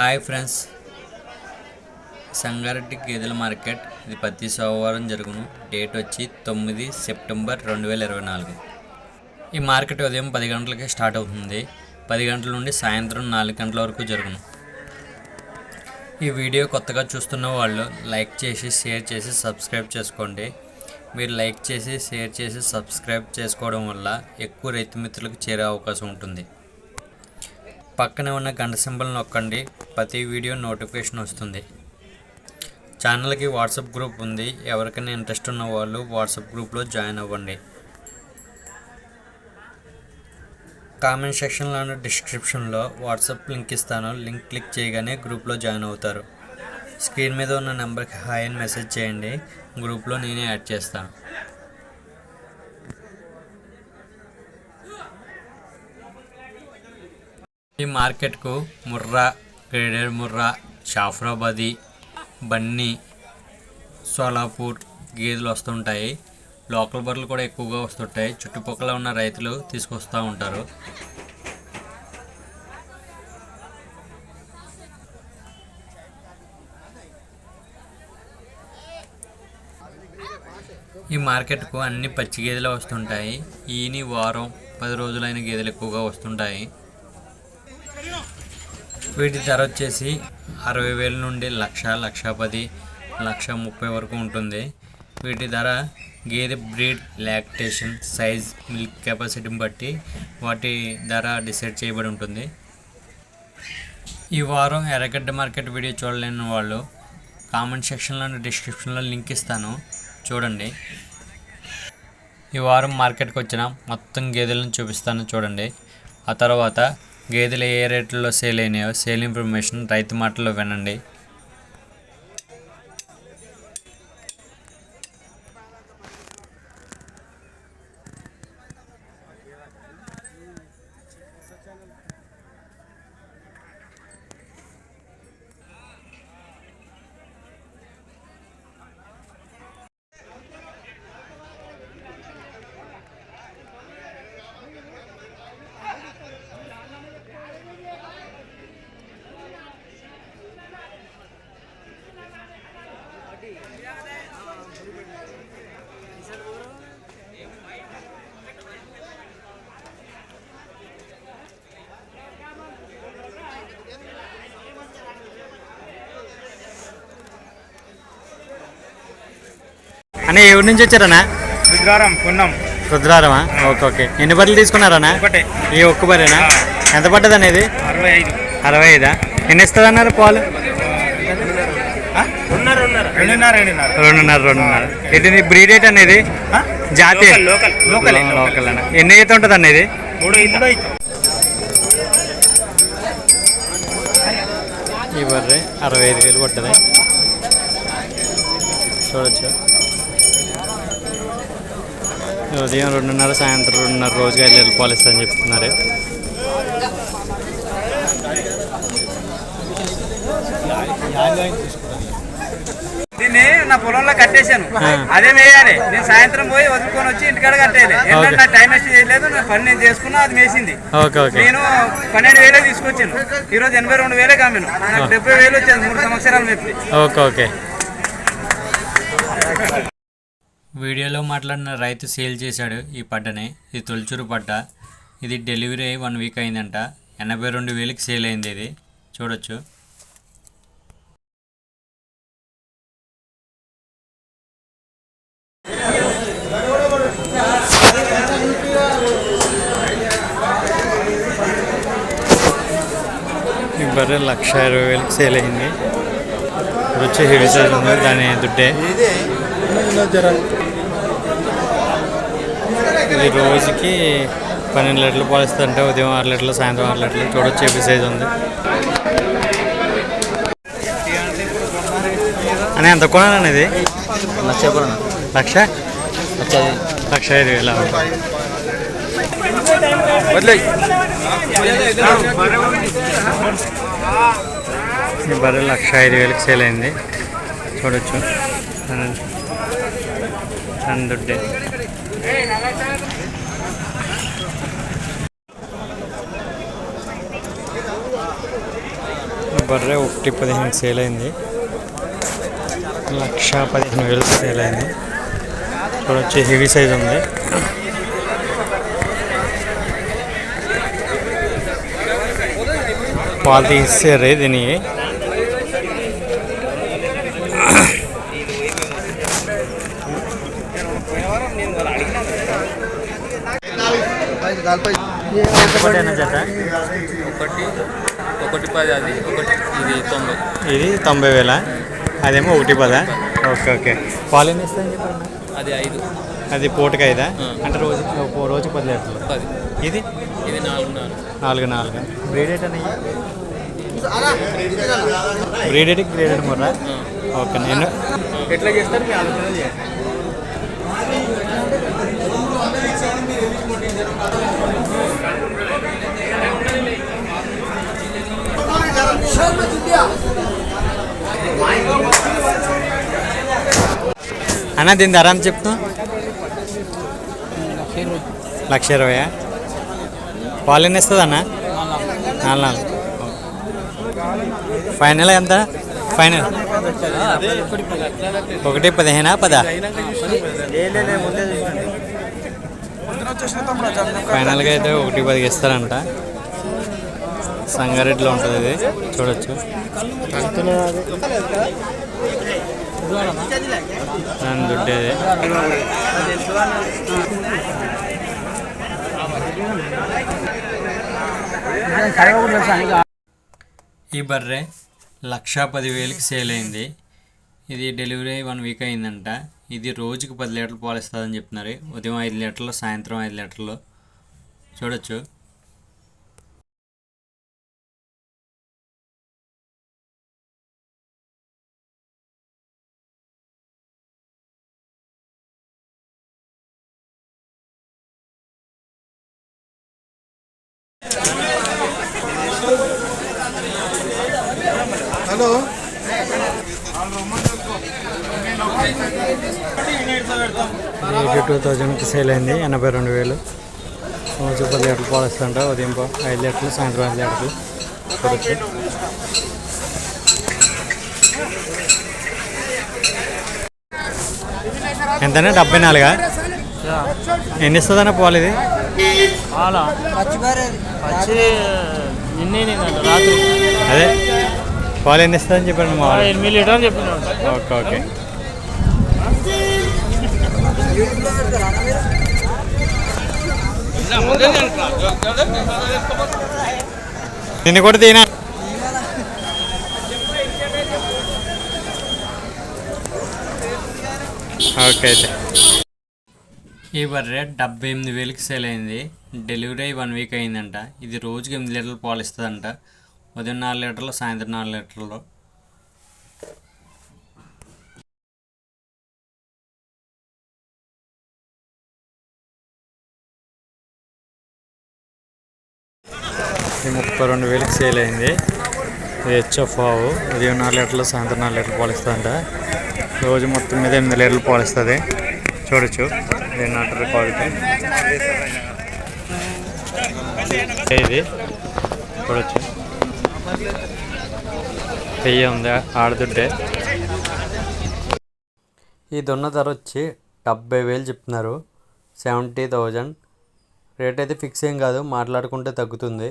Hi friends. Sangareddy గేదెల market. ఇది ప్రతి సోమవారం జరుగును. డేట్ వచ్చి తొమ్మిది సెప్టెంబర్ రెండు వేల ఇరవై నాలుగు. ఈ మార్కెట్ ఉదయం పది గంటలకి స్టార్ట్ అవుతుంది. పది గంటల నుండి సాయంత్రం నాలుగు గంటల వరకు జరుగును. ఈ వీడియో కొత్తగా చూస్తున్న వాళ్ళు లైక్ చేసి షేర్ చేసి సబ్స్క్రైబ్ చేసుకోండి. మీరు లైక్ చేసి షేర్ చేసి సబ్స్క్రైబ్ చేసుకోవడం వల్ల ఎక్కువ రైతు మిత్రులకు చేరే అవకాశం ఉంటుంది. పక్కనే ఉన్న గంట సింబల్ నొక్కండి. ప్రతి వీడియో నోటిఫికేషన్ వస్తుంది. ఛానల్కి వాట్సాప్ గ్రూప్ ఉంది. ఎవరికైనా ఇంట్రెస్ట్ ఉన్న వాళ్ళు వాట్సాప్ గ్రూప్లో జాయిన్ అవ్వండి. కామెంట్ సెక్షన్లోని డిస్క్రిప్షన్లో వాట్సాప్ లింక్ ఇస్తాను. లింక్ క్లిక్ చేయగానే గ్రూప్లో జాయిన్ అవుతారు. స్క్రీన్ మీద ఉన్న నెంబర్కి హాయ్ అని మెసేజ్ చేయండి. గ్రూప్లో నేనే యాడ్ చేస్తాను. ఈ మార్కెట్కు ముర్రా గ్రేడెడ్ ముర్రా షాఫ్రాబాది బన్నీ సోలాపూర్ గేదెలు వస్తుంటాయి. లోకల్ బర్రెలు కూడా ఎక్కువగా వస్తుంటాయి. చుట్టుపక్కల ఉన్న రైతులు తీసుకొస్తూ ఉంటారు. ఈ మార్కెట్కు అన్ని పచ్చి గేదెలు వస్తుంటాయి. ఈని వారం పది రోజులైన గేదెలు ఎక్కువగా వస్తుంటాయి. వీటి ధర వచ్చేసి అరవై వేల నుండి లక్ష లక్ష పది లక్ష ముప్పై వరకు ఉంటుంది. వీటి ధర గేదె బ్రీడ్ లాక్టేషన్ సైజ్ మిల్క్ కెపాసిటీని బట్టి వాటి ధర డిసైడ్ చేయబడి ఉంటుంది. ఈ వారం ఎర్రగడ్డ మార్కెట్ వీడియో చూడలేని వాళ్ళు కామెంట్ సెక్షన్లో డిస్క్రిప్షన్లో లింక్ ఇస్తాను. చూడండి. ఈ వారం మార్కెట్కి వచ్చిన మొత్తం గేదెలను చూపిస్తాను చూడండి. ఆ తర్వాత గేదెలు ఏ రేట్లలో సేల్ అయినాయో సేల్ ఇన్ఫర్మేషన్ రైతు మాటల్లో వినండి. అనే ఎవరి నుంచి వచ్చారనా బుధవారం పున్నం. రుద్రారమా ఓకే ఓకే. ఎన్ని బట్టలు తీసుకున్నారనా ఒకటే. ఈ ఒక్క బరేనా ఎంత పడ్డది అనేది అరవై ఐదు. అరవై ఐదా? ఎన్ని ఇస్తుంది అన్నారు పాలు? రెండున్నర రెండున్నర. రెండున్నర రెండున్నర. ఇది బ్రీడ్ రేట్ అనేది? జాతి. లోకల్ అన్న. ఎన్ని అయితే ఉంటుంది అనేది ఐదు ఈ బర్రె అరవై ఐదు వేలు పడుతుంది చూడొచ్చు. ఉదయం రెండున్నర సాయంత్రం రెండున్నర రోజుగా ఐదు పాలు ఇస్తారని చెప్తున్నారు. నా పొలంలో కట్టేశాను. అదే వేయాలి నేను సాయంత్రం పోయి వదులుకొని వచ్చి ఇంటికాడ కట్టేయాలి. ఏంటంటే నా టైం వేస్ట్ చేయలేదు. నా పని నేను చేసుకున్నా అది మేసింది. ఓకే నేను పన్నెండు వేలే తీసుకొచ్చాను. ఈ రోజు ఎనభై రెండు వేలే కామెను. నాకు డెబ్బై వేలు వచ్చేది మూడు సంవత్సరాలు మెప్పి ఓకే ఓకే. వీడియోలో మాట్లాడిన రైతు సేల్ చేశాడు ఈ పడ్డని ఇది తొలిచూరు పడ్డ ఇది డెలివరీ అయ్యి వన్ వీక్ అయిందంట. ఎనభై రెండు వేలకి సేల్ అయింది ఇది. చూడొచ్చు. బర్రె లక్ష ఇరవై వేలకి సేల్ అయింది. ఇప్పుడు వచ్చి హెవీ సైజ్ ఉంది దాని దుడ్డే. ఇది రోజుకి పన్నెండు లీటర్లు పాలిస్తుంటే ఉదయం ఆరు లీటర్లు సాయంత్రం ఆరు లీటర్లు. చూడొచ్చు హెవీ సైజ్ ఉంది. అని ఎంత కొనాలని ఇది? లక్ష లక్ష? లక్ష లక్ష ఐదు వేల? ఈ బర్రె లక్ష ఐదు వేలకు సేల్ అయింది. చూడొచ్చు. అందుడ్డే బర్రె ఒకటి పదిహేను సేల్ అయింది. లక్ష పదిహేను వేలు సేల్ అయింది. చూడొచ్చు హెవీ సైజ్ ఉంది. తీసారు దీని జత? ఒకటి ఒకటి పది అది ఒకటి ఇది తొంభై. ఇది తొంభై వేల? అదేమో ఒకటి పదా? Okay okay. పాలు ఎన్ని ఇస్తాయని చెప్పండి. అది ఐదు. అది పూటకి ఐదా? అంటే రోజు రోజు పది లీటర్లు పది. ఇది? ఇది నాలుగు నాలుగు బ్రీడెడ్ అని గ్రేడెడ్ ముర్రా ఓకే నేను ఎట్లా చేస్తారు మీ ఆలోచన చేయండి అన్న దీని ధర అని చెప్తా లక్ష ఇరవయా? పాలు ఎన్ని ఇస్తుంది అన్న నాలుగు నాలుగు. ఫైనల్ ఎంత? ఫైనల్. ఒకటి పదిహేనా? పదా? ఫైనల్గా అయితే ఒకటి పదికి ఇస్తారంట. సంగారెడ్డిలో ఉంటుంది ఇది. చూడొచ్చు. దాని దుడ్డేది. ఈ బర్రె లక్షా పదివేలకి సేల్ అయింది ఇది డెలివరీ వన్ వీక్ అయిందంట. ఇది రోజుకి పది లీటర్లు పాలు ఇస్తుందని చెప్తున్నారు ఉదయం ఐదు లీటర్లు సాయంత్రం ఐదు లీటర్లు. చూడొచ్చు. ఎయిటీ టూ థౌజండ్కి సేల్ అయింది ఎనభై రెండు వేలు. రోజు పది లీటర్లు పాలు ఇస్తుంట ఉదయం ఐదు లీటర్లు సాయంత్రం ఐదు లీటర్లు. చూడొచ్చు ఎంతనే? డెబ్బై నాలుగా? ఎన్ని ఇస్తుందన్న పాలు ఇది? నిన్నే రాత్రి. అదే పాలు ఎన్ని ఇస్తుందని చెప్పండి మా. ఎనిమిది లీటర్ చెప్పిన ఓకే ఓకే. నిన్ను కూడా తీనా? ఓకే అయితే. ఈ బర్రె డెబ్బై ఎనిమిది వేలకి సేల్ అయింది. డెలివరీ అయ్యి వన్ వీక్ అయిందంట. ఇది రోజుకి ఎనిమిది లీటర్లు పాలు ఇస్తుందంట ఉదయం నాలుగు లీటర్లు సాయంత్రం నాలుగు లీటర్లు. ఇది ముప్పై రెండు వేలకి సేల్ అయింది. ఇది హెచ్ఎఫ్ ఆవు. ఉదయం నాలుగు లీటర్లు సాయంత్రం నాలుగు లీటర్లు పాలిస్తుందంట. రోజు మొత్తం మీద ఎనిమిది లీటర్లు పాలిస్తుంది. చూడొచ్చు. దీని అంటారు క్వాలిటీ ఇది చూడొచ్చు పెయ్యి ఉంది ఆడదుడ్డే. ఈ దున్న ధర వచ్చి డెబ్బై వేలు చెప్తున్నారు. Seventy thousand. రేట్ అయితే ఫిక్స్ ఏం కాదు మాట్లాడుకుంటే తగ్గుతుంది.